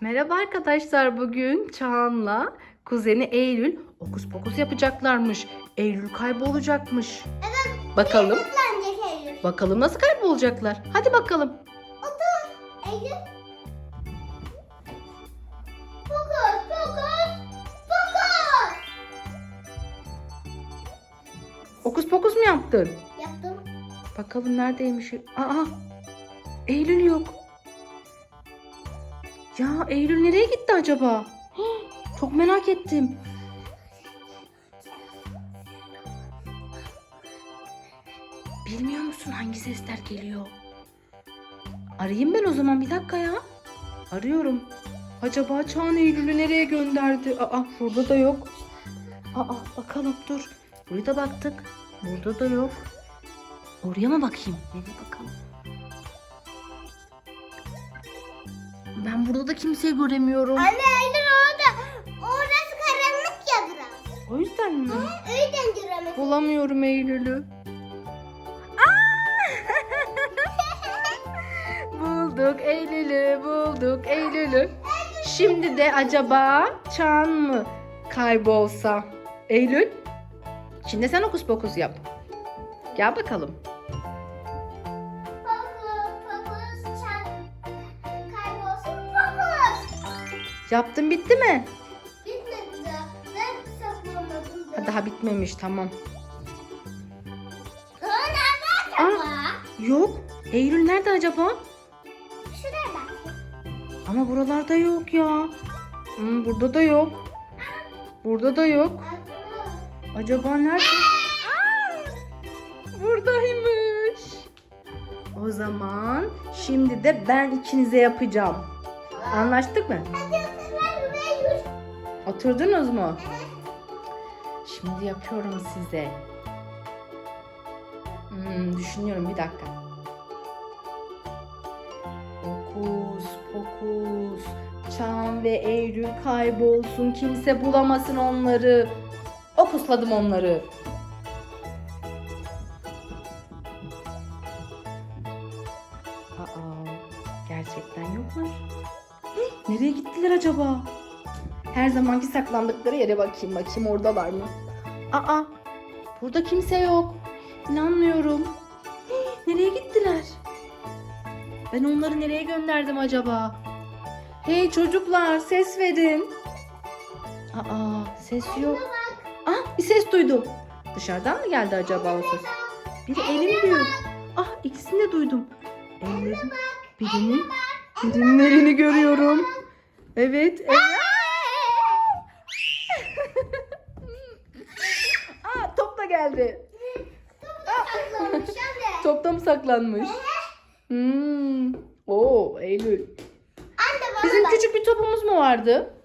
Merhaba arkadaşlar. Bugün Çağan'la kuzeni Eylül okus pokus yapacaklarmış. Eylül kaybolacakmış. Evet. Bakalım. Eylül. Bakalım nasıl kaybolacaklar. Hadi bakalım. Otur. Eylül. Fokus. Fokus. Fokus. Okus pokus mu yaptın? Yaptım. Bakalım neredeymiş? Aa! Eylül yok. Ya Eylül nereye gitti acaba? Çok merak ettim. Bilmiyor musun hangi sesler geliyor? Arayayım ben o zaman bir dakika ya. Arıyorum. Acaba Çağan Eylül'ü nereye gönderdi? Aa burada da yok. Aa bakalım dur. Buraya da baktık. Burada da yok. Oraya mı bakayım? Nereye bakalım? Ben burada da kimseyi göremiyorum. Anne Eylül orada. Orası karanlık ya biraz. O yüzden mi? O yüzden göremedim. Bulamıyorum Eylül'ü. bulduk Eylül'ü, bulduk Eylül'ü. Şimdi de acaba Çağan mı kaybolsa? Eylül, şimdi sen okus pokus yap. Gel bakalım. Yaptın bitti mi? Bitmedi daha. Ben saklamadım Ha, daha bitmemiş tamam. Aa, nerede acaba? Yok. Eylül nerede acaba? Şuraya bak. Ama buralarda yok ya. Hmm, burada da yok. Burada da yok. Acaba nerede? Buradaymış. O zaman şimdi de ben ikinize yapacağım. Anlaştık mı? Hadi. Oturdunuz mu? Şimdi yapıyorum size. Hmm, düşünüyorum bir dakika. Fokus, fokus. Çağan ve Eylül kaybolsun. Kimse bulamasın onları. Okusladım onları. Aa, gerçekten yoklar. Nereye gittiler acaba? Her zamanki saklandıkları yere bakayım. Bakayım oradalar mı? Aa, burada kimse yok. İnanmıyorum. Hii, Nereye gittiler? Ben onları nereye gönderdim acaba? Hey çocuklar ses verin. Aa ses yok. Ah bir ses duydum. Dışarıdan mı geldi acaba o ses? Biri elim diyor. Ah ikisini de duydum. Ellerin birinin birinin elini görüyorum. Evet. evet. Aa top da geldi. Saklanmış anne. Topta mı saklanmış? Hmm. Oo Eylül. Anne bana Bizim bak. küçük bir topumuz mu vardı?